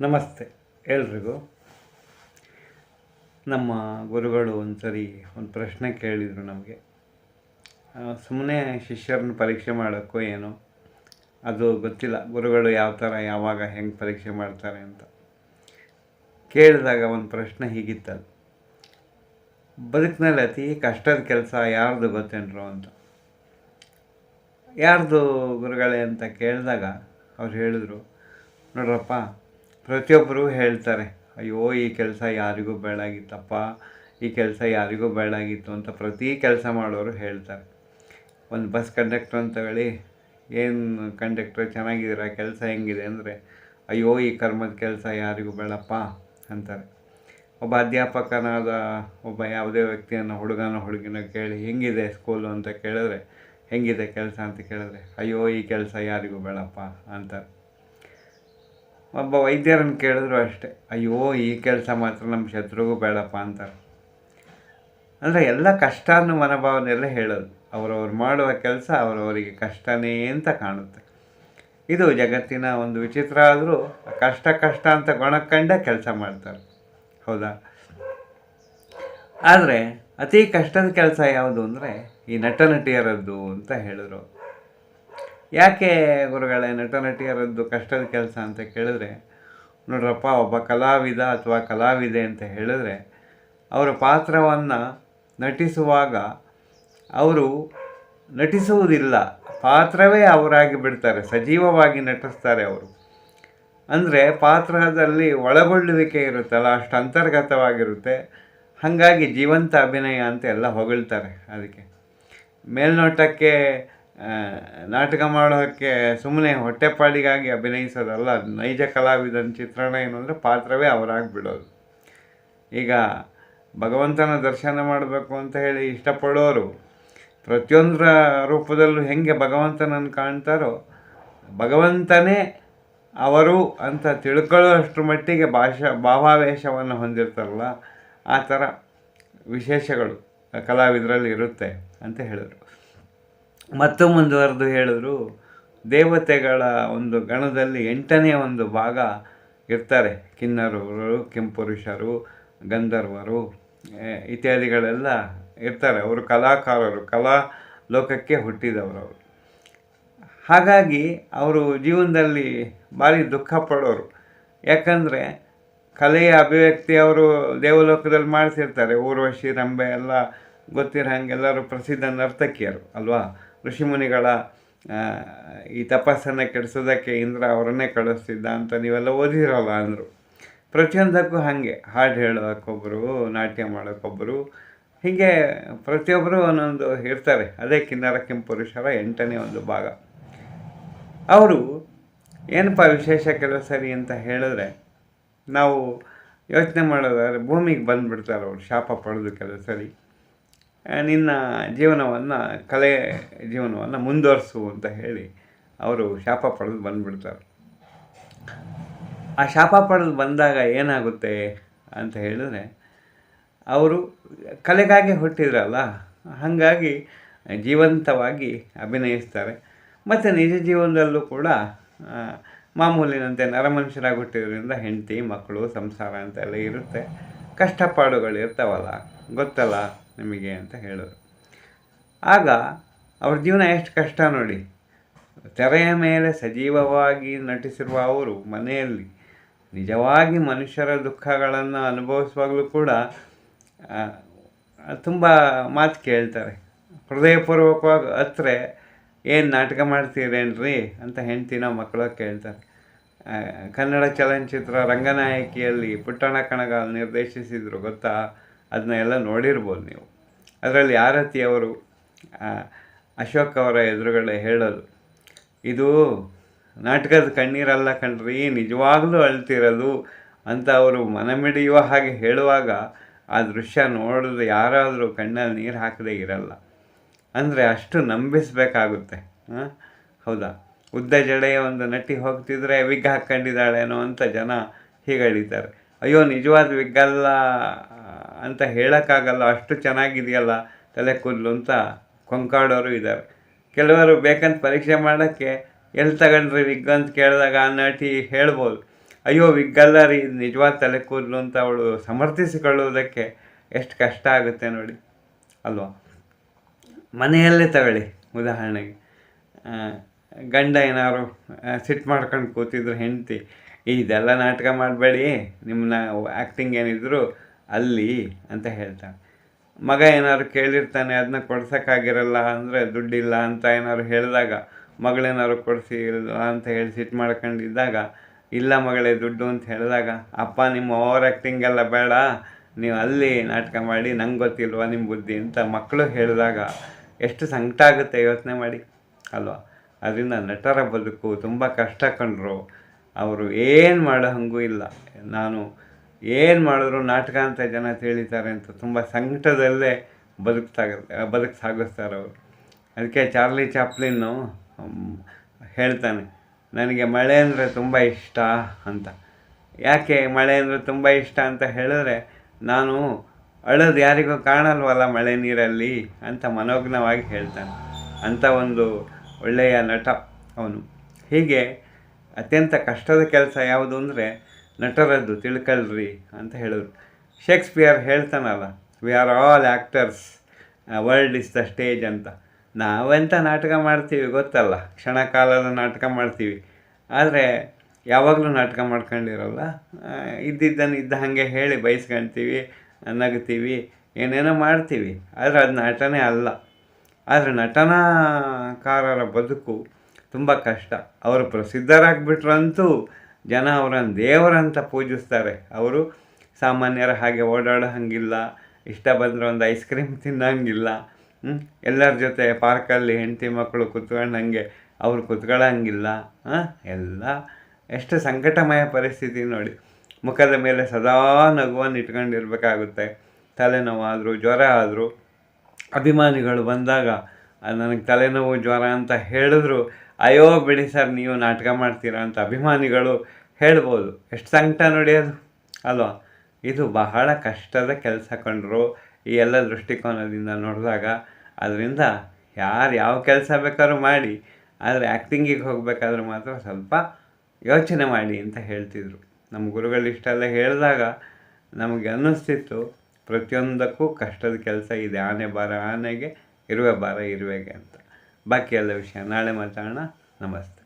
ನಮಸ್ತೆ ಎಲ್ರಿಗೂ. ನಮ್ಮ ಗುರುಗಳು ಒಂದು ಸರಿ ಒಂದು ಪ್ರಶ್ನೆ ಕೇಳಿದರು ನಮಗೆ. ಸುಮ್ಮನೆ ಶಿಷ್ಯರನ್ನ ಪರೀಕ್ಷೆ ಮಾಡೋಕ್ಕೋ ಏನೋ, ಅದು ಗೊತ್ತಿಲ್ಲ, ಗುರುಗಳು ಯಾವ ಥರ ಯಾವಾಗ ಹೆಂಗೆ ಪರೀಕ್ಷೆ ಮಾಡ್ತಾರೆ ಅಂತ. ಕೇಳಿದಾಗ ಒಂದು ಪ್ರಶ್ನೆ ಹೀಗಿತ್ತದು. ಬದುಕಿನಲ್ಲಿ ಅತಿ ಕಷ್ಟದ ಕೆಲಸ ಯಾರ್ದು ಗೊತ್ತೇನ್ರು ಅಂತ. ಯಾರ್ದು ಗುರುಗಳೇ ಅಂತ ಕೇಳಿದಾಗ ಅವ್ರು ಹೇಳಿದ್ರು, ನೋಡ್ರಪ್ಪ ಪ್ರತಿಯೊಬ್ಬರು ಹೇಳ್ತಾರೆ, ಅಯ್ಯೋ, ಈ ಕೆಲಸ ಯಾರಿಗೂ ಬೇಡಾಗಿತ್ತಪ್ಪ, ಈ ಕೆಲಸ ಯಾರಿಗೂ ಬೇಡಾಗಿತ್ತು ಅಂತ ಪ್ರತಿ ಕೆಲಸ ಮಾಡೋರು ಹೇಳ್ತಾರೆ. ಒಂದು ಬಸ್ ಕಂಡಕ್ಟ್ರ್ ಅಂತ ಹೇಳಿ, ಏನು ಕಂಡಕ್ಟ್ರ್ ಚೆನ್ನಾಗಿದ್ದೀರಾ? ಕೆಲಸ ಹೆಂಗಿದೆ? ಅಂದರೆ, ಅಯ್ಯೋ, ಈ ಕರ್ಮದ ಕೆಲಸ ಯಾರಿಗೂ ಬೇಡಪ್ಪ ಅಂತಾರೆ. ಒಬ್ಬ ಅಧ್ಯಾಪಕನಾದ ಒಬ್ಬ ಯಾವುದೇ ವ್ಯಕ್ತಿಯನ್ನು, ಹುಡುಗನ ಹುಡುಗಿನ ಕೇಳಿ, ಹೆಂಗಿದೆ ಸ್ಕೂಲು ಅಂತ ಕೇಳಿದ್ರೆ, ಹೆಂಗಿದೆ ಕೆಲಸ? ಅಂತ ಕೇಳಿದ್ರೆ, ಅಯ್ಯೋ, ಈ ಕೆಲಸ ಯಾರಿಗೂ ಬೇಡಪ್ಪ ಅಂತಾರೆ. ಒಬ್ಬ ವೈದ್ಯರನ್ನು ಕೇಳಿದ್ರು ಅಷ್ಟೇ, ಅಯ್ಯೋ, ಈ ಕೆಲಸ ಮಾತ್ರ ನಮ್ಮ ಶತ್ರುಗೂ ಬೇಡಪ್ಪ ಅಂತಾರೆ. ಅಂದರೆ ಎಲ್ಲ ಕಷ್ಟ ಅನ್ನೋ ಮನೋಭಾವನೆಲ್ಲ ಹೇಳೋದು. ಅವರವ್ರು ಮಾಡುವ ಕೆಲಸ ಅವರವರಿಗೆ ಕಷ್ಟನೇ ಅಂತ ಕಾಣುತ್ತೆ. ಇದು ಜಗತ್ತಿನ ಒಂದು ವಿಚಿತ್ರ ಆದರೂ ಕಷ್ಟ ಕಷ್ಟ ಅಂತ ಗೊಣಕ್ಕಂಡೇ ಕೆಲಸ ಮಾಡ್ತಾರೆ. ಹೌದಾ? ಆದರೆ ಅತಿ ಕಷ್ಟದ ಕೆಲಸ ಯಾವುದು ಅಂದರೆ ಈ ನಟ ನಟಿಯರದ್ದು ಅಂತ ಹೇಳಿದ್ರು ಯಾಕೆ ಗುರುಗಳೇ ನಟ ನಟಿಯರದ್ದು ಕಷ್ಟದ ಕೆಲಸ ಅಂತ ಕೇಳಿದ್ರೆ, ನೋಡ್ರಪ್ಪ, ಒಬ್ಬ ಕಲಾವಿದ ಅಥವಾ ಕಲಾವಿದೆ ಅಂತ ಹೇಳಿದ್ರೆ, ಅವರ ಪಾತ್ರವನ್ನು ನಟಿಸುವಾಗ ಅವರು ನಟಿಸುವುದಿಲ್ಲ. ಪಾತ್ರವೇ ಅವರಾಗಿ ಬಿಡ್ತಾರೆ, ಸಜೀವವಾಗಿ ನಟಿಸ್ತಾರೆ ಅವರು. ಅಂದರೆ ಪಾತ್ರದಲ್ಲಿ ಒಳಗೊಳ್ಳುವಿಕೆ ಇರುತ್ತಲ್ಲ, ಅಷ್ಟು ಅಂತರ್ಗತವಾಗಿರುತ್ತೆ. ಹಾಗಾಗಿ ಜೀವಂತ ಅಭಿನಯ ಅಂತ ಎಲ್ಲ ಹೊಗಳ್ತಾರೆ ಅದಕ್ಕೆ. ಮೇಲ್ನೋಟಕ್ಕೆ ನಾಟಕ ಮಾಡೋಕ್ಕೆ ಸುಮ್ಮನೆ ಹೊಟ್ಟೆಪಾಡಿಗಾಗಿ ಅಭಿನಯಿಸೋದಲ್ಲ, ನೈಜ ಕಲಾವಿದನ ಚಿತ್ರಣ ಏನು ಅಂದರೆ ಪಾತ್ರವೇ ಅವರಾಗಿ ಬಿಡೋದು ಈಗ ಭಗವಂತನ ದರ್ಶನ ಮಾಡಬೇಕು ಅಂತ ಹೇಳಿ ಇಷ್ಟಪಡೋರು, ಪ್ರತಿಯೊಂದರ ರೂಪದಲ್ಲೂ ಹೆಂಗೆ ಭಗವಂತನನ್ನು ಕಾಣ್ತಾರೋ, ಭಗವಂತನೇ ಅವರು ಅಂತ ತಿಳ್ಕೊಳ್ಳೋಷ್ಟು ಮಟ್ಟಿಗೆ ಭಾಷಾ, ಭಾವಾವೇಶವನ್ನು ಹೊಂದಿರ್ತಾರಲ್ಲ, ಆ ಥರ ವಿಶೇಷಗಳು ಕಲಾವಿದರಲ್ಲಿ ಇರುತ್ತೆ ಅಂತ ಹೇಳಿದರು. ಮತ್ತು ಮುಂದುವರೆದು ಹೇಳಿದ್ರು, ದೇವತೆಗಳ ಒಂದು ಗಣದಲ್ಲಿ ಎಂಟನೇ ಒಂದು ಭಾಗ ಇರ್ತಾರೆ. ಕಿನ್ನರರು ಕೆಂಪುರುಷರು, ಗಂಧರ್ವರು ಇತ್ಯಾದಿಗಳೆಲ್ಲ ಇರ್ತಾರೆ. ಅವರು ಕಲಾಕಾರರು, ಕಲಾ ಲೋಕಕ್ಕೆ ಹುಟ್ಟಿದವರು ಅವರು. ಹಾಗಾಗಿ ಅವರು ಜೀವನದಲ್ಲಿ ಭಾರಿ ದುಃಖ ಪಡೋರು. ಯಾಕಂದರೆ ಕಲೆಯ ಅಭಿವ್ಯಕ್ತಿ ಅವರು ದೇವಲೋಕದಲ್ಲಿ ಮಾಡ್ತಿರ್ತಾರೆ ಊರ್ವಶಿ, ರಂಬೆ ಎಲ್ಲ ಗೊತ್ತಿರೋ ಹಂಗೆಲ್ಲರೂ ಪ್ರಸಿದ್ಧ ನರ್ತಕಿಯರು, ಅಲ್ವಾ? ಋಷಿಮುನಿಗಳ ಈ ತಪಸ್ಸನ್ನು ಕೆಡಿಸೋದಕ್ಕೆ ಇಂದ್ರ ಅವರನ್ನೇ ಕಳಿಸ್ತಿದ್ದ ಅಂತ ನೀವೆಲ್ಲ ಓದಿರಲ್ಲ ಅಂದರು. ಪ್ರತಿಯೊಂದಕ್ಕೂ ಹಾಗೆ. ಹಾಡು ಹೇಳೋಕ್ಕೊಬ್ಬರು ನಾಟ್ಯ ಮಾಡೋಕ್ಕೊಬ್ಬರು ಹೀಗೆ ಪ್ರತಿಯೊಬ್ಬರು ಒಂದೊಂದು ಇರ್ತಾರೆ. ಅದೇ ಕಿನ್ನರ ಕೆಂಪುರುಷರ ಎಂಟನೇ ಒಂದು ಭಾಗ. ಅವರು ಏನಪ್ಪ ವಿಶೇಷ ಕೆಲವು ಸರಿ ಅಂತ ಹೇಳಿದ್ರೆ, ನಾವು ಯೋಚನೆ ಮಾಡೋದಾದ್ರೆ ಭೂಮಿಗೆ ಬಂದುಬಿಡ್ತಾರೆ ಅವರು, ಶಾಪ ಪಡೆದು ಕೆಲವು ಸರಿ ನಿನ್ನ ಜೀವನವನ್ನು, ಕಲೆ ಜೀವನವನ್ನು ಮುಂದುವರಿಸು ಅಂತ ಹೇಳಿ ಅವರು ಶಾಪ ಪಡೆದು ಬಂದುಬಿಡ್ತಾರೆ. ಆ ಶಾಪ ಪಡೆದು ಬಂದಾಗ ಏನಾಗುತ್ತೆ ಅಂತ ಹೇಳಿದ್ರೆ, ಅವರು ಕಲೆಗಾಗಿ ಹುಟ್ಟಿದ್ರಲ್ಲ, ಹಾಗಾಗಿ ಜೀವಂತವಾಗಿ ಅಭಿನಯಿಸ್ತಾರೆ. ಮತ್ತು ನಿಜ ಜೀವನದಲ್ಲೂ ಕೂಡ ಮಾಮೂಲಿನಂತೆ ನರಮನುಷ್ಯರಾಗಿ ಹುಟ್ಟಿದ್ರಿಂದ ಹೆಂಡತಿ, ಮಕ್ಕಳು, ಸಂಸಾರ ಅಂತೆಲ್ಲ ಇರುತ್ತೆ. ಕಷ್ಟಪಾಡುಗಳು ಇರ್ತಾವಲ್ಲ, ಗೊತ್ತಲ್ಲ? ನಿಮಗೆ ಅಂತ ಹೇಳೋರು. ಆಗ ಅವ್ರ ಜೀವನ ಎಷ್ಟು ಕಷ್ಟ ನೋಡಿ. ತೆರೆಯ ಮೇಲೆ ಸಜೀವವಾಗಿ ನಟಿಸಿರುವ ಅವರು ಮನೆಯಲ್ಲಿ ನಿಜವಾಗಿ ಮನುಷ್ಯರ ದುಃಖಗಳನ್ನು ಅನುಭವಿಸುವಾಗಲೂ ಕೂಡ ತುಂಬ ಮಾತು ಕೇಳ್ತಾರೆ. ಹೃದಯಪೂರ್ವಕವಾಗಿ ಹತ್ರ, ಏನು ನಾಟಕ ಮಾಡ್ತೀರೇನ್ರಿ ಅಂತ ಹೆಂಡ್ತಿನ ಮಕ್ಕಳು ಕೇಳ್ತಾರೆ. ಕನ್ನಡ ಚಲನಚಿತ್ರ ರಂಗನಾಯಕಿಯಲ್ಲಿ ಪುಟ್ಟಣ ಕಣಗಾಲ್ ನಿರ್ದೇಶಿಸಿದರು, ಗೊತ್ತಾ? ಅದನ್ನ ಎಲ್ಲ ನೋಡಿರ್ಬೋದು ನೀವು. ಅದರಲ್ಲಿ ಆ, ಅಶೋಕ್ ಅವರ ಎದುರುಗಡೆ ಹೇಳೋದು ಇದು ನಾಟಕದ ಕಣ್ಣೀರಲ್ಲ ಕಣ್ರಿ ನಿಜವಾಗ್ಲೂ ಅಳ್ತಿರೋದು ಅಂತ ಅವರು ಮನಮಿಡಿಯುವ ಹಾಗೆ ಹೇಳುವಾಗ ಆ ದೃಶ್ಯ ನೋಡಿದ್ರೆ ಯಾರಾದರೂ ಕಣ್ಣಲ್ಲಿ ನೀರು ಹಾಕದೇ ಇರಲ್ಲ. ಅಂದರೆ ಅಷ್ಟು ನಂಬಿಸಬೇಕಾಗುತ್ತೆ. ಹಾಂ? ಹೌದಾ? ಉದ್ದ ಜಡೆಯ ಒಂದು ನಟಿ ಹೋಗ್ತಿದ್ರೆ ವಿಗ್ ಹಾಕ್ಕೊಂಡಿದ್ದಾಳೇನೋ ಅಂತ ಜನ ಹೀಗೆ ಹೇಳಿದ್ದಾರೆ ಅಯ್ಯೋ ನಿಜವಾದ ವಿಗ್ ಅಲ್ಲ ಅಂತ ಹೇಳೋಕ್ಕಾಗಲ್ಲ, ಅಷ್ಟು ಚೆನ್ನಾಗಿದೆಯಲ್ಲ, ತಲೆ ಕೂದಲು ಅಂತ ಕೊಂಕಾಡೋರು ಇದ್ದಾರೆ ಕೆಲವರು ಬೇಕಂತ ಪರೀಕ್ಷೆ ಮಾಡೋಕ್ಕೆ ಎಲ್ಲಿ ತಗೊಂಡ್ರಿ ವಿಗ್ ಅಂತ ಕೇಳಿದಾಗ ಆ ನಟಿ ಹೇಳ್ಬೋದು, ಅಯ್ಯೋ, ವಿಗ್ಗಲ್ಲ ರೀ ನಿಜವಾದ ತಲೆ ಕೂದಲು ಅಂತ ಅವಳು ಸಮರ್ಥಿಸಿಕೊಳ್ಳುವುದಕ್ಕೆ ಎಷ್ಟು ಕಷ್ಟ ಆಗುತ್ತೆ ನೋಡಿ. ಅಲ್ವಾ? ಮನೆಯಲ್ಲೇ ತಗೊಳ್ಳಿ, ಉದಾಹರಣೆಗೆ. ಗಂಡ ಏನಾದ್ರು ಸಿಟ್ಟು ಮಾಡ್ಕೊಂಡು ಕೂತಿದ್ರು ಹೆಂಡತಿ, ಇದೆಲ್ಲ ನಾಟಕ ಮಾಡಬೇಡಿ ನಿಮ್ಮನ್ನ ಆ್ಯಕ್ಟಿಂಗ್ ಏನಿದ್ರು ಅಲ್ಲಿ ಅಂತ ಹೇಳ್ತಾನೆ. ಮಗ ಏನಾದ್ರು ಕೇಳಿರ್ತಾನೆ ಅದನ್ನ ಕೊಡ್ಸೋಕ್ಕಾಗಿರಲ್ಲ, ಅಂದರೆ ದುಡ್ಡಿಲ್ಲ ಅಂತ ಏನಾದ್ರು ಹೇಳಿದಾಗ, ಮಗಳೇನಾದ್ರು ಕೊಡಿಸಿ ಅಂತ ಹೇಳಿ ಸಿಟ್ಟು ಮಾಡ್ಕೊಂಡಿದ್ದಾಗ, ಇಲ್ಲ ಮಗಳೇ, ದುಡ್ಡು ಅಂತ ಹೇಳಿದಾಗ, ಅಪ್ಪ, ನಿಮ್ಮ ಓವರ್ ಆ್ಯಕ್ಟಿಂಗ್ ಎಲ್ಲ ಬೇಡ, ನೀವು ಅಲ್ಲಿ ನಾಟಕ ಮಾಡಿ, ನಂಗೆ ಗೊತ್ತಿಲ್ವಾ ನಿಮ್ಮ ಬುದ್ಧಿ? ಅಂತ ಮಕ್ಕಳು ಹೇಳಿದಾಗ, ಎಷ್ಟು ಸಂಕಟ ಆಗುತ್ತೆ ಯೋಚನೆ ಮಾಡಿ, ಅಲ್ವಾ? ಅದರಿಂದ ನಟರ ಬದುಕು ತುಂಬ ಕಷ್ಟ ಕಂಡರು. ಅವರು ಏನು ಮಾಡೋ ಹಂಗೂ ಇಲ್ಲ. ನಾನು ಏನು ಮಾಡಿದ್ರು ನಾಟಕ ಅಂತ ಜನ ತಿಳಿತಾರೆ ಅಂತ ತುಂಬ ಸಂಕಟದಲ್ಲೇ ಬದುಕ್ತಾಗ ಬದುಕು ಸಾಗಿಸ್ತಾರೆ ಅವರು. ಅದಕ್ಕೆ ಚಾರ್ಲಿ ಚಾಪ್ಲಿನ್ನು ಹೇಳ್ತಾನೆ, ನನಗೆ ಮಳೆ ಅಂದರೆ ತುಂಬ ಇಷ್ಟ ಅಂತ. ಯಾಕೆ ಮಳೆ ಅಂದರೆ ತುಂಬ ಇಷ್ಟ ಅಂತ ಹೇಳಿದ್ರೆ, ನಾನು ಅಳೋದು ಯಾರಿಗೂ ಕಾಣಲ್ವಲ್ಲ ಮಳೆ ನೀರಲ್ಲಿ ಅಂತ ಮನೋಜ್ಞವಾಗಿ ಹೇಳ್ತಾನೆ. ಅಂಥ ಒಂದು ಒಳ್ಳೆಯ ನಟ ಅವನು. ಹೀಗೆ ಅತ್ಯಂತ ಕಷ್ಟದ ಕೆಲಸ ಯಾವುದು ಅಂದರೆ ನಟರದ್ದು ತಿಳ್ಕೊಳ್ರಿ ಅಂತ ಹೇಳಿದ್ರು. Shakespeare ಹೇಳ್ತಾನಲ್ಲ we are all actors world is the stage ಅಂತ. ನಾವೆಂಥ ನಾಟಕ ಮಾಡ್ತೀವಿ ಗೊತ್ತಲ್ಲ, ಕ್ಷಣಕಾಲದ ನಾಟಕ ಮಾಡ್ತೀವಿ. ಆದರೆ ಯಾವಾಗಲೂ ನಾಟಕ ಮಾಡ್ಕೊಂಡಿರಲ್ಲ ಇದ್ದಿದ್ದನ್ನು ಇದ್ದ ಹಾಗೆ ಹೇಳಿ ಬಯಸ್ಕೊಳ್ತೀವಿ ನಗ್ತೀವಿ, ಏನೇನೋ ಮಾಡ್ತೀವಿ. ಆದರೆ ಅದು ನಟನೆ ಅಲ್ಲ. ಆದರೆ ನಟನಾಕಾರರ ಬದುಕು ತುಂಬ ಕಷ್ಟ. ಅವರು ಪ್ರಸಿದ್ಧರಾಗ್ಬಿಟ್ರಂತೂ ಜನ ಅವರನ್ನು ದೇವರಂತ ಪೂಜಿಸ್ತಾರೆ. ಅವರು ಸಾಮಾನ್ಯರ ಹಾಗೆ ಓಡಾಡೋ ಹಂಗಿಲ್ಲ ಇಷ್ಟ ಬಂದರೆ ಒಂದು ಐಸ್ ಕ್ರೀಮ್ ತಿನ್ನಂಗಿಲ್ಲ ಎಲ್ಲರ ಜೊತೆ ಪಾರ್ಕಲ್ಲಿ ಹೆಂಡತಿ ಮಕ್ಕಳು ಕುತ್ಕೊಂಡಂಗೆ ಅವರು ಕುತ್ಕೊಳ್ಳೋಂಗಿಲ್ಲ ಎಲ್ಲ ಎಷ್ಟು ಸಂಕಟಮಯ ಪರಿಸ್ಥಿತಿ ನೋಡಿ. ಮುಖದ ಮೇಲೆ ಸದಾ ನಗುವನ್ನು ಇಟ್ಕೊಂಡಿರ್ಬೇಕಾಗುತ್ತೆ. ತಲೆನೋವಾದರೂ, ಜ್ವರ ಆದರೂ, ಅಭಿಮಾನಿಗಳು ಬಂದಾಗ ನನಗೆ ತಲೆನೋವು ಜ್ವರ ಅಂತ ಹೇಳಿದ್ರು, ಅಯ್ಯೋ ಬಿಡಿ ಸರ್, ನೀವು ನಾಟಕ ಮಾಡ್ತೀರಾ ಅಂತ ಅಭಿಮಾನಿಗಳು ಹೇಳ್ಬೋದು. ಎಷ್ಟು ಸಂಕಟ ನೋಡಿ ಅದು. ಅಲ್ವಾ? ಇದು ಬಹಳ ಕಷ್ಟದ ಕೆಲಸ ಕಂಡ್ರು ಈ ಎಲ್ಲ ದೃಷ್ಟಿಕೋನದಿಂದ ನೋಡಿದಾಗ ಅದರಿಂದ ಯಾರು ಯಾವ ಕೆಲಸ ಬೇಕಾದ್ರೂ ಮಾಡಿ, ಆದರೆ ಆ್ಯಕ್ಟಿಂಗಿಗೆ ಹೋಗಬೇಕಾದ್ರೆ ಮಾತ್ರ ಸ್ವಲ್ಪ ಯೋಚನೆ ಮಾಡಿ ಅಂತ ಹೇಳ್ತಿದ್ರು. ನಮ್ಮ ಗುರುಗಳು ಇಷ್ಟೆಲ್ಲ ಹೇಳಿದಾಗ ನಮಗೆ ಅನ್ನಿಸ್ತಿತ್ತು, ಪ್ರತಿಯೊಂದಕ್ಕೂ ಕಷ್ಟದ ಕೆಲಸ ಇದೆ. ಆನೆ ಬಾರ ಆನೆಗೆ, ಇರುವೆ ಬಾರ ಇರುವೆಗೆ ಅಂತ. ಬಾಕಿ ಎಲ್ಲ ವಿಷಯ. ನಾಳೆ ಮಾತಾಡೋಣ. ನಮಸ್ತೆ.